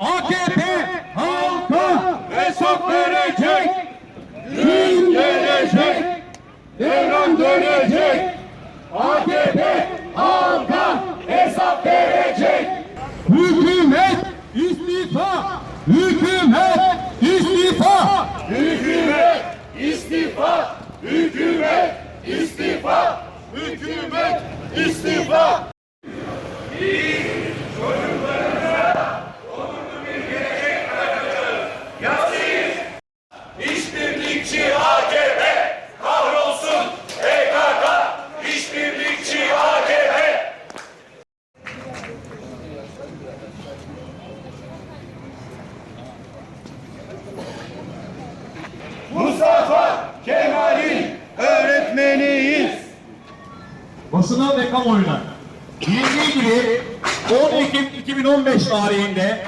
AKP halka hesap verecek. Gün gelecek. Devran dönecek. AKP halka hesap verecek. Hükümet istifa. Hükümet istifa. Hükümet istifa. Hükümet istifa. Hükümet istifa. Mustafa Kemal'in öğretmeniyiz. basına ve kamuoyuna bilindiği gibi 10 Ekim 2015 tarihinde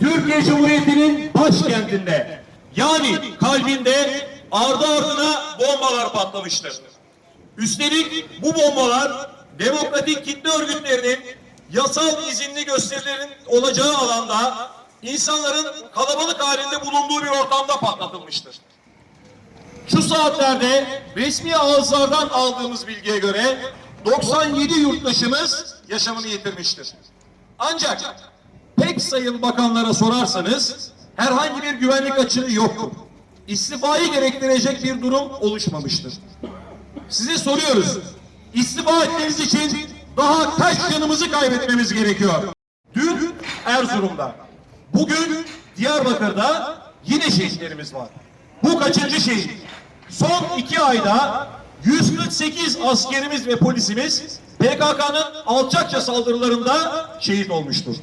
Türkiye Cumhuriyeti'nin başkentinde yani kalbinde ardı ardına bombalar patlamıştır. Üstelik bu bombalar demokratik kitle örgütlerinin yasal izinli gösterilerin olacağı alanda insanların kalabalık halinde bulunduğu bir ortamda patlatılmıştır. Saatlerde resmi ağızlardan aldığımız bilgiye göre 97 yurttaşımız yaşamını yitirmiştir. Ancak pek sayılı bakanlara sorarsanız herhangi bir güvenlik açığı yoktur. İstifayı gerektirecek bir durum oluşmamıştır. Size soruyoruz. İstifa etmeniz için daha kaç canımızı kaybetmemiz gerekiyor? Dün Erzurum'da, bugün Diyarbakır'da yine şehitlerimiz var. Bu kaçıncı şehit? Son iki ayda 148 askerimiz ve polisimiz PKK'nın alçakça saldırılarında şehit olmuştur.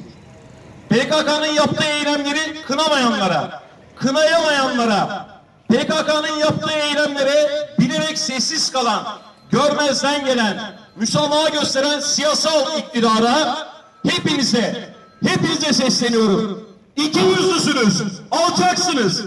PKK'nın yaptığı eylemleri kınamayanlara, kınayamayanlara, PKK'nın yaptığı eylemlere bilerek sessiz kalan, görmezden gelen, müsamaha gösteren siyasal iktidara hepinize, hepinize sesleniyorum. İki yüzlüsünüz, alçaksınız.